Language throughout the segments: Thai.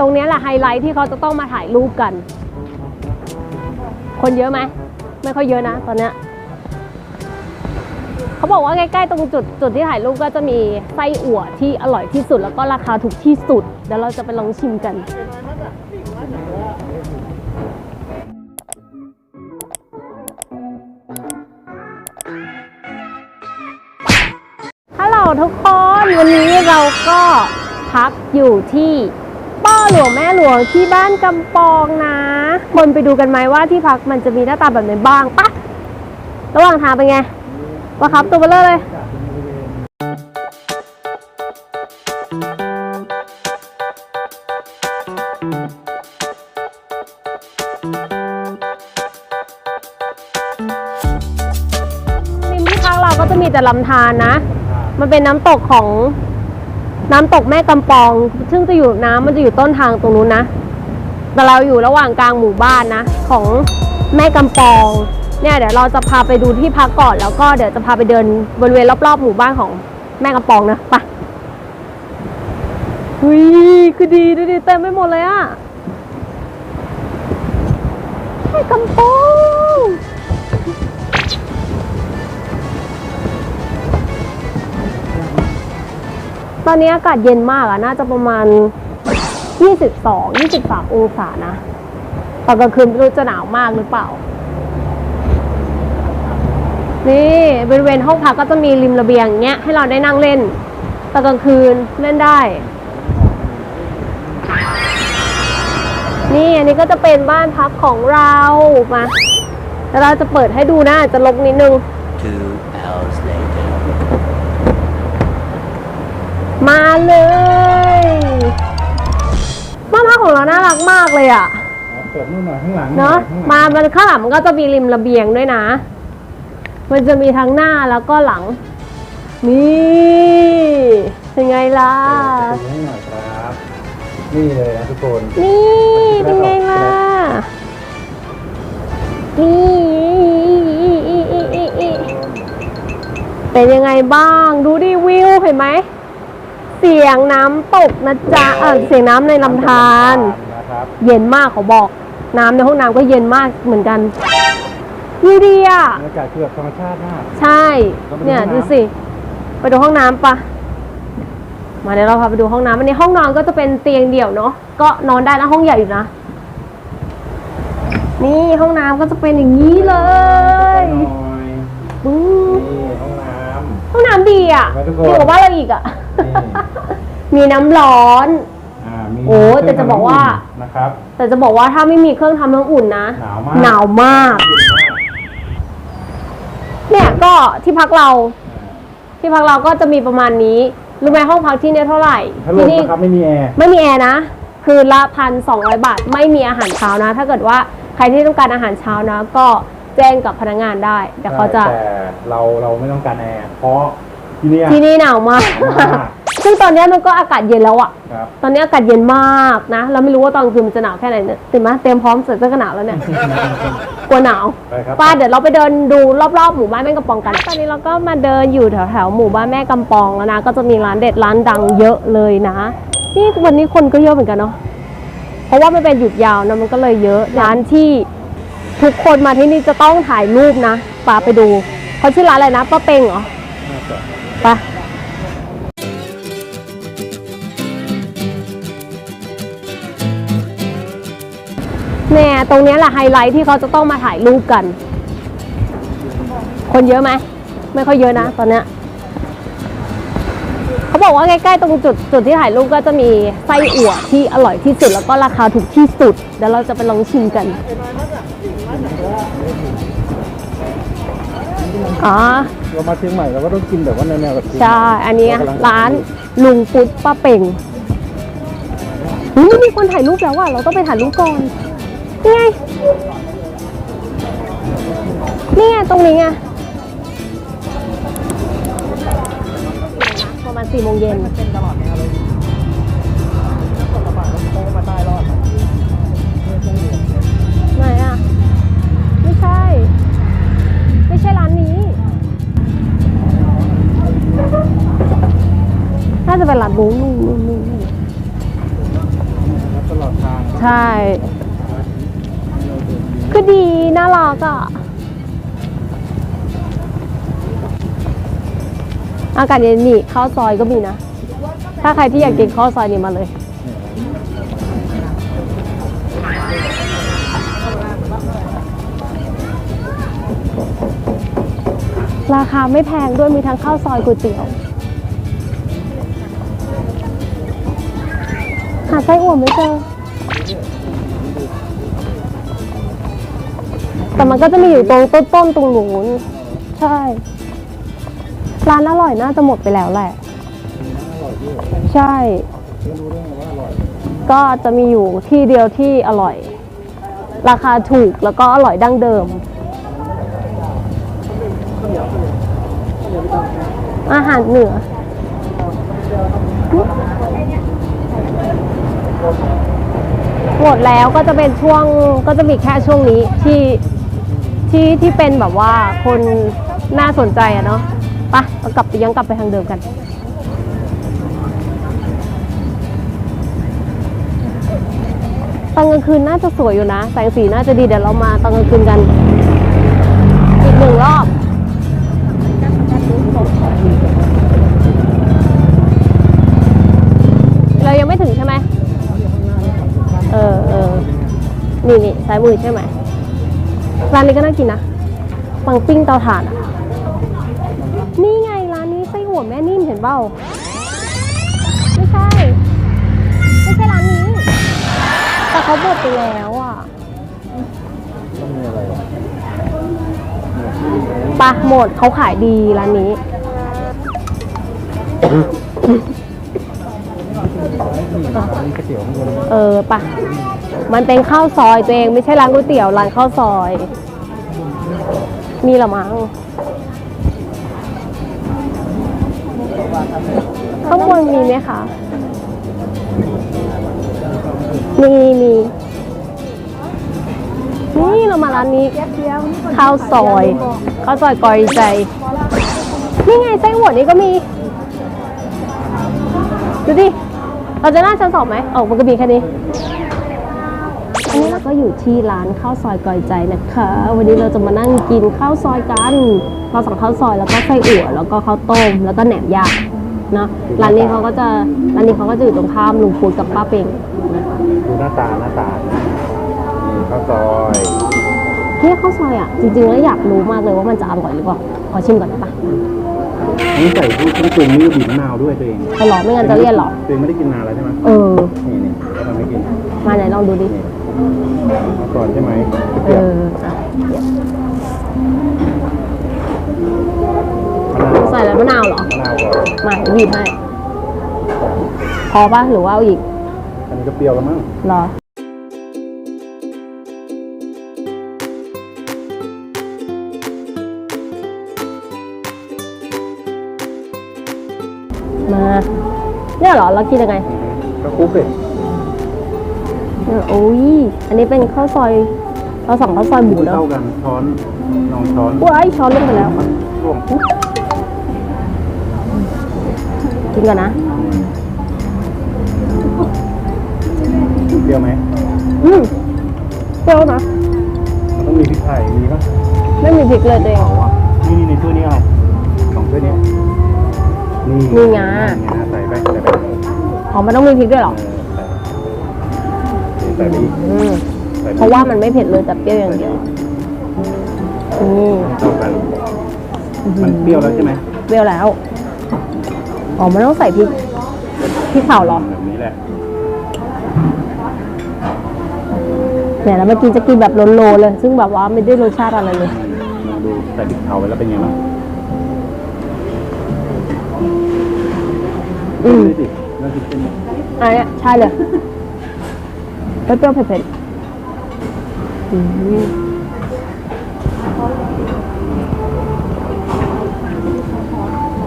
ตรงนี้แหละไฮไลท์ที่เขาจะต้องมาถ่ายรูปกัน คนเยอะไหม ไม่ค่อยเยอะนะ ตอนเนี้ยเขาบอกว่าใกล้ๆตรงจุดจุดที่ถ่ายรูปก็จะมีไส้อั่วที่อร่อยที่สุดแล้วก็ราคาถูกที่สุด เดี๋ยวเราจะไปลองชิมกันฮัลโหลทุกคน วันนี้เราก็พักอยู่ที่ ป้อหลวงแม่หลวงที่บ้านกำปองนะคนไปดูกันไหมว่าที่พักมันจะมีหน้าตาแบบไหนบ้างปะระหว่างทางเป็นไงวะครับตัวเบลเลอร์เลยริมที่พักเราก็จะมีแต่ลำธารนะ มันเป็นน้ำตกของ น้ำตกแม่กำปอง ซึ่งจะอยู่น้ำมันจะอยู่ต้นทางตรงนู้นนะ แต่เราอยู่ระหว่างกลางหมู่บ้านนะ ของแม่กำปอง เนี่ยเดี๋ยวเราจะพาไปดูที่พักก่อนแล้วก็เดี๋ยวจะพาไปเดินบริเวณรอบๆหมู่บ้านของแม่กำปองนะไปหุยคือดีดูดิเต็มไปหมดเลยอะแม่กำปอง ตอนนี้อากาศเย็นมากอะน่าจะประมาณ 22 23 องศานะตอนกลางคืนไม่รู้จะหนาวมากหรือเปล่า นี่บริเวณห้องพักก็จะมีริมระเบียงเงี้ยให้เราได้นั่งเล่นตอนกลางคืนเล่นได้ นี่อันนี้ก็จะเป็นบ้านพักของเรามาแล้วเราจะเปิดให้ดูนะจจะลกนิดนึง Two มาเลยบ้านพักของเราน่ารักมากเลยอะเปิดนู่นหน่อยข้างหลังเนาะข้งหลังมามันข้างหลังมันก็จะมีริมระเบียงด้วยนะ มันจะมีทั้งหน้าแล้วก็หลัง นี่เป็นไงล่ะเปิดประตูให้หน่อยครับ นี่เลยนะทุกคน นี่เป็นไงล่ะ นี่เป็นยังไงบ้าง ดูดิวิวเห็นไหม เสียงน้ำตกนะจ๊ะเออเสียงน้ำในลำธารนะครับเย็นมากเขาบอก น้ำในห้องน้ำก็เย็นมากเหมือนกันวิวดีอะบรรยากาศคือแบบธรรมชาติมาก ใช่ เนี่ยเราไปดูห้องน้ำดูสิ ไปดูห้องน้ำปะมาเดี๋ยวเราพาไปดูห้องน้ำอันนี้ห้องนอนก็จะเป็นเตียงเดี่ยวเนาะ ก็นอนได้นะห้องใหญ่อยู่นะ นี่ห้องน้ำก็จะเป็นอย่างนี้เลยหน่อยอืมนี่ห้องน้ห้องน้ำดีอะไปทุกคนดีกว่าบ้านเราอีกอะนี่ มีน้ำร้อนำอ่ามีโอ้แต่จะบอกว่า นะครับ แต่จะบอกว่าถ้าไม่มีเครื่องทำน้ำอุ่นนะหนาวมาก หนาวมาก เนี่ยก็ที่พักเราที่พักเราก็จะมีประมาณนี้รู้ไหมห้องพักที่เนี่ยเท่าไหร่ถ้าลที่มนี่นะครับไม่มีแอร์ ไม่มีแอร์นะ คือละพันสองร้อยบาทไม่มีอาหารเช้านะ ถ้าเกิดว่าใครที่ต้องการอาหารเช้านะ ก็แจ้งกับพนักงานได้เดี๋ยวเขาจะ แต่เราเราไม่ต้องการแอร์เพราะ ที่เนี่ย ที่นี่หนาวมาก หนาวมาก ซึ่งตอนเนี้ยมันก็อากาศเย็นแล้วอะครับ ตอนนี้อากาศเย็นมากนะ เราไม่รู้ว่าตอนกลางคืนมันจะหนาวแค่ไหนเนี่ยตื่นมาเตรียมพร้อมใส่เสื้อกันหนาวแล้วเนี่ย กลัวหนาวไปครับ ป้าเดี๋ยวเราไปเดินดูรอบๆ หมู่บ้านแม่กำปองกัน ตอนนี้เราก็มาเดินอยู่แถวๆ หมู่บ้านแม่กำปองแล้วนะ ก็จะมีร้านเด็ดร้านดังเยอะเลยนะ นี่วันนี้คนก็เยอะเหมือนกันเนาะ เพราะว่ามันเป็นหยุดยาวนะมันก็เลยเยอะ ร้านที่ทุกคนมาที่นี่จะต้องถ่ายรูปนะป้าไปดูเขาชื่อร้านอะไรนะป้าเปงเหรอ ไปเนี่ยตรงนี้แหละไฮไลท์ที่เขาจะต้องมาถ่ายรูปกัน คนเยอะไหม ไม่ค่อยเยอะนะตอนเนี้ยเขาบอกว่าใกล้ๆตรงจุดจุดที่ถ่ายรูปก็จะมีไส้อั่วที่อร่อยที่สุดแล้วก็ราคาถูกที่สุด เดี๋ยวเราจะไปลองชิมกัน อ๋อ เรามาเชียงใหม่เราก็ต้องกินแบบว่าแนวๆแบบเชียงใช่ อันนี้ร้านลุงปุ๊ดป้าเป่งอุ๊ยมีคนถ่ายรูปแล้วว่ะ เราต้องไปถ่ายรูปก่อน นี่ไง นี่ไงตรงนี้ไงประมาณสี่โมงเย็นไหน ใช่คือดีน่ารักอะ อากาศเย็นนี่ข้าวซอยก็มีนะ ถ้าใครที่อยากกินข้าวซอยนี่มาเลย ราคาไม่แพงด้วยมีทั้งข้าวซอยก๋วยเตี๋ยว หาไส้อั่วไม่เจอ แต่มันก็จะมีอยู่ตรงต้นๆตรงหนูนใช่ ร้านอร่อยน่าจะหมดไปแล้วแหละ ใช่ ก็จะมีอยู่ที่เดียวที่อร่อย ราคาถูกแล้วก็อร่อยดั้งเดิม อาหารเหนือหมดแล้วก็จะเป็นช่วงก็จะมีแค่ช่วงนี้ที่ ที่ที่เป็นแบบว่าคนน่าสนใจอะเนาะปะเรากลับไปยังกลับไปทางเดิมกัน ตอนกลางคืนน่าจะสวยอยู่นะ แสงสีน่าจะดีเดี๋ยวเรามาตอนกลางคืนกัน อีกหนึ่งรอบเรายังไม่ถึงใช่ไหมเออเออนี่นี่ซ้ายมือใช่ไหม ร้านนี้ก็น่ากินนะปังปิ้งเตาถ่านอะนี่ไงร้านนี้ไส้หัวแม่นิ่มเห็นเปล่าไม่ใช่ ไม่ใช่ร้านนี้ แต่เขาบดไปแล้วอะต้องมีอะไรวะปะหมดเขาขายดีร้านนี้ เออปะมันเป็นข้าวซอยตัวเองไม่ใช่ร้านก๋วยเตี๋ยวร้านข้าวซอย มีเหรอมั้งข้างบนมีไหมคะมีมีนี่เรามาร้านนี้ข้าวซอยข้าวซอยกอยใจนี่ไงไส้หัวนี่ก็มี ดูดิ เราจะน่าชั้นสองไหมออกมันก็มีแค่นี้อันนี้เราก็อยู่ที่ร้านข้าวซอยกอยใจนะคะ วันนี้เราจะมานั่งกินข้าวซอยกันเราสั่งข้าวซอยแล้วก็ไส้อั่วแล้วก็ข้าวต้มแล้วก็แหนมย่างเนาะร้านนี้เขาก็จะร้านนี้เขาก็จะอยู่ตรงข้ามลุงพูดกับป้าเปงดูหน้าตาหน้าตานี่ข้าวซอยเนี่ยข้าวซอยอะจริงๆแล้วอยากรู้มากเลยว่ามันจะอร่อยหรือเปล่าขอชิมก่อนได้ปะ นี่ใส่พวกเครื่องปรุงนี่ก็บีบมะนาวด้วยตัวเองจะหรอไม่งั้นจะเลี่ยนหรอตัวเองไม่ได้กินนานแล้วใช่ไหมเออ นี่นี่ก็ทำไม่กินมาไหนลองดูดินี่เอาก่อนใช่ไหมก๋วยเอเตี๋ยวออะมะนาวใส่แล้วมะนาวเหรอ มะนาวก่อนมาเดี๋ยวบีบให้ พอปะหรือว่าเอาอีก อันนี้ก็เปรี้ยวแล้วมั้ง เหรอ เนี่ยเหรอเรากินยังไงก็คลุกเลยเนี่ยโอ้ยอันนี้เป็นข้าวซอย เราสั่งข้าวซอยหมูแล้วเท่ากันช้อนลองช้อนว้ายช้อนลงไปแล้วร่วงปุ๊บกินก่อนนะเปรี้ยวไหมอืมเปรี้ยวนะมันต้องมีพริกไทยมีปะไม่มีพริกเลยตัวเองเอาวะนี่นี่ในถ้วยนี้อะไรสองถ้วยนี้นี่นี่ไง อ๋อมันต้องมีพริกด้วยเหรอเออใส่ใส่ไปอีกอืมใส่ไปอีกเพราะว่ามันไม่เผ็ดเลยแต่เปรี้ยวอย่างเดียวอืมเท่ากันมันเปรี้ยวแล้วใช่ไหมเปรี้ยวแล้วอ๋อมันต้องใส่พริกพริกเผาเหรอแบบนี้แหละเนี่ยแล้วเมื่อกี้จะกินแบบโลๆเลย ซึ่งแบบว่าไม่ได้รสชาติอะไรเลยลองดูใส่พริกเผาไว้แล้วเป็นไงบ้างอืม ดูสิน่า กินเป็นอันเนี้ยใช่เลยเปรี้ยวๆเผ็ดๆอืม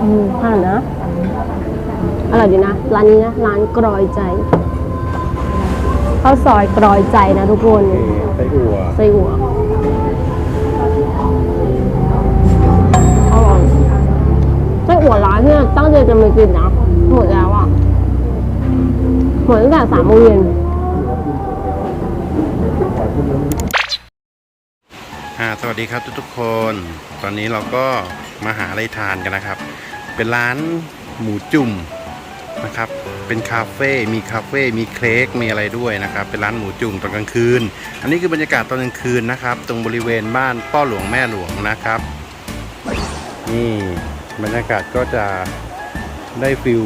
อืมผ่านนะอร่อยดีนะ ร้านนี้นะ ร้านกรอยใจข้าวซอยกรอยใจนะทุกคนโอเคไส้อั่วไส้อั่วอร่อยไส้อั่วร้านเนี่ยตั้งใจจะมากินนะหมดแล้วอะ หมดตั้งแต่สามโมงเย็นอ่าสวัสดีครับทุกๆคน ตอนนี้เราก็มาหาอะไรทานกันนะครับ เป็นร้านหมูจุ่มนะครับ เป็นคาเฟ่มีคาเฟ่มีเค้กมีอะไรด้วยนะครับ เป็นร้านหมูจุ่มตอนกลางคืน อันนี้คือบรรยากาศตอนกลางคืนนะครับ ตรงบริเวณบ้านป้อหลวงแม่หลวงนะครับ นี่บรรยากาศก็จะได้ฟิล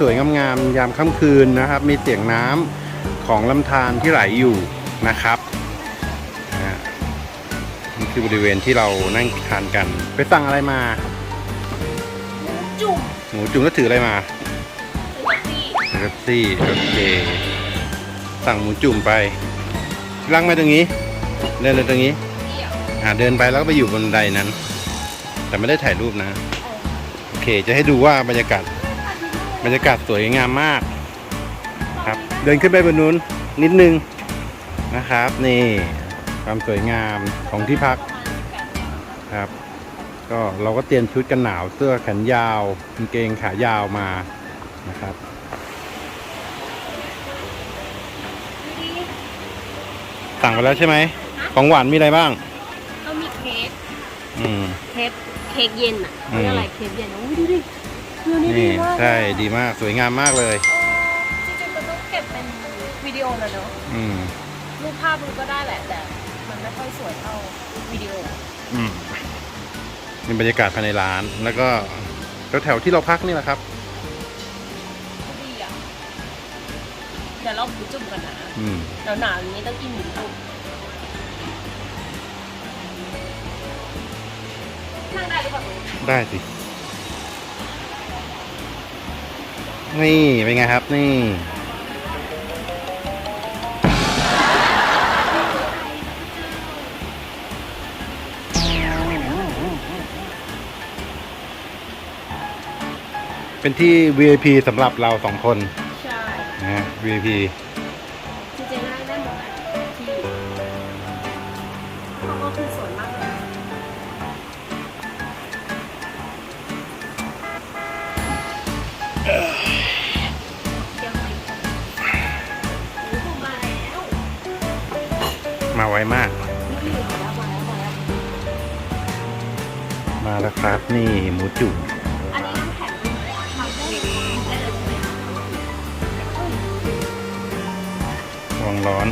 สวยๆ งามๆ ยามค่ำคืนนะครับ มีเสียงน้ำของลำธารที่ไหลอยู่นะครับนะฮะนี่คือบริเวณที่เรานั่งทานกัน ไปสั่งอะไรมา จุ่มหมูจุ่มแล้วถืออะไรมาที่เบปซี่โอเคสั่งหมูจุ่มไปลังมาตรงนี้ เดินเลยตรงนี้อ่าเดินไปแล้วก็ไปอยู่บนบันไดนั้น แต่ไม่ได้ถ่ายรูปนะ โอเค จะให้ดูว่าบรรยากาศ บรรยากาศสวยงามมากครับ เดินขึ้นไปบนนู้นนิดนึงนะครับ นี่ความสวยงามของที่พักครับ ก็เราก็เตรียมชุดกันหนาวเสื้อแขนยาวกางเกงขายาวมานะครับสั่งไปแล้วใช่ไหม ของหวานมีอะไรบ้าง ก็มีเค้กอืม เค้กเค้กเย็นอะอืมเรียกอะไรเค้กเย็นอุ้ยดูดิ วิวนี่ดีนี่มากใช่ดีมากสวยงามมากเลย จริงๆมันต้องเก็บเป็นวิดีโอนะเนาะอืมรูปภาพมันก็ได้แหละแต่มันไม่ค่อยสวยเท่าวิดีโออืมนี่บรรยากาศภายในร้านแล้วก็แถวๆที่เราพักนี่แหละครับก็ดีอะเดี๋ยวเราหมูจุ่มกันนะอืมหนาวหนาวๆอย่างนี้ต้องกินหมูจุ่มนั่งได้หรือเปล่าหนูได้สิ นี่เป็นไงครับนี่ เป็นที่ VIP สำหรับเราสองคนใช่นะฮะ VIP จริงๆได้ได้หมดอะที่เขาก็คือสวยมากเลย มาไวมากนี่มาแล้วมาแล้วมาแล้วมาแล้วครับนี่หมูจุ่มอันนี้น้ำแข็งทำได้ได้เลยใช่ไหมคะวางร้อน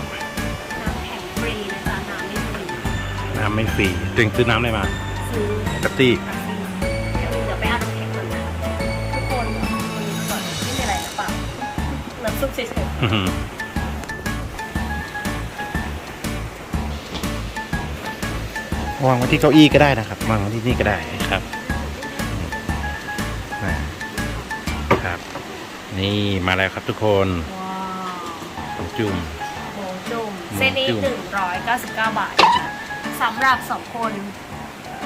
น้ำแข็งฟรีนะจ๊ะน้ำไม่ฟรีน้ำไม่ฟรีจึงซื้อน้ำอะไรมาซื้อแป๊บซี่เดี๋ยวไปเอาน้ำแข็งก่อน วางไว้ที่เก้าอี้ก็ได้นะครับวางไว้ที่นี่ก็ได้ครับนะครับ นี่มาแล้วครับทุกคนๆว้าวหมูจุ่มหมูจุ่มหมูเส้นนี้จุ่มหนึ่งร้อยเก้าสิบเก้าบาทนะคะสำหรับสองคน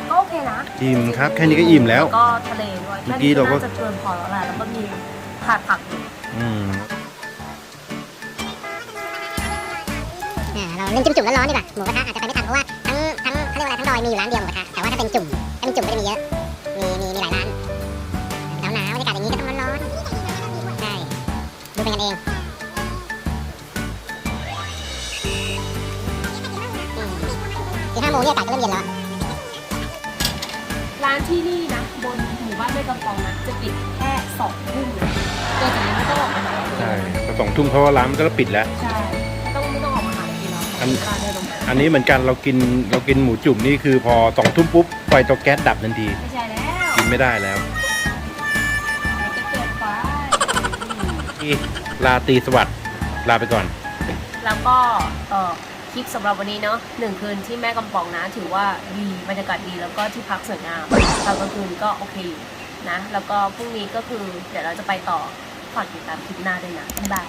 ก็โอเคนะอิ่มครับ แค่นี้ก็อิ่มแล้ว ก็ทะเลด้วยเมื่อกี้เราก็น่าจะเกินพอแล้วแหละแล้วก็มีผัดผักอยู่อืมอ่าเราเล่นจิ้มจุ่มร้อนๆดีกว่าหมูกระทะอาจจะไปไม่ทันเพราะว่าทั้งทั้ง เขาเรียกว่าอะไรทั้งดอยมีอยู่ร้านเดียวหมูกระทะแต่ว่าถ้าเป็นจุ่มถ้าเป็นจุ่มก็จะมีเยอะ มีมีมีหลายร้านหนาวหนาวๆบรรยากาศอย่างนี้ก็ต้องร้อนๆใช่ดูเป็นกันเองอืมคือห้าโมงเนี่ยอากาศก็เริ่มเย็นแล้วอะร้านที่นี่นะบนหมู่บ้านแม่กำปองนะจะปิดแค่สองทุ่มนะเกินจากนี้ไม่ต้องออกมาหาใช่พอสองทุ่มเพราะว่าร้านมันก็ปิดแล้ว ใช่ อันร้านเดินลงมาอันนี้เหมือนกันเรากินเรากินหมูจุ่มนี่คือพอสองทุ่มปุ๊บไฟเตาแก๊สดับทันที ไม่ใช่แล้วกินไม่ได้แล้วมันจะเกิดไฟอีลาตรีสวัสดิ์ลาไปก่อน แล้วก็เอ่อคลิปสำหรับวันนี้เนาะหนึ่งคืนที่แม่กำปองนะ ถือว่าดีบรรยากาศดีแล้วก็ที่พักสวยงามตอนกลางคืนก็โอเคอยู่นะ แล้วก็พรุ่งนี้ก็คือเดี๋ยวเราจะไปต่อฝากติดตามคลิปหน้าด้วยนะบ๊ายบาย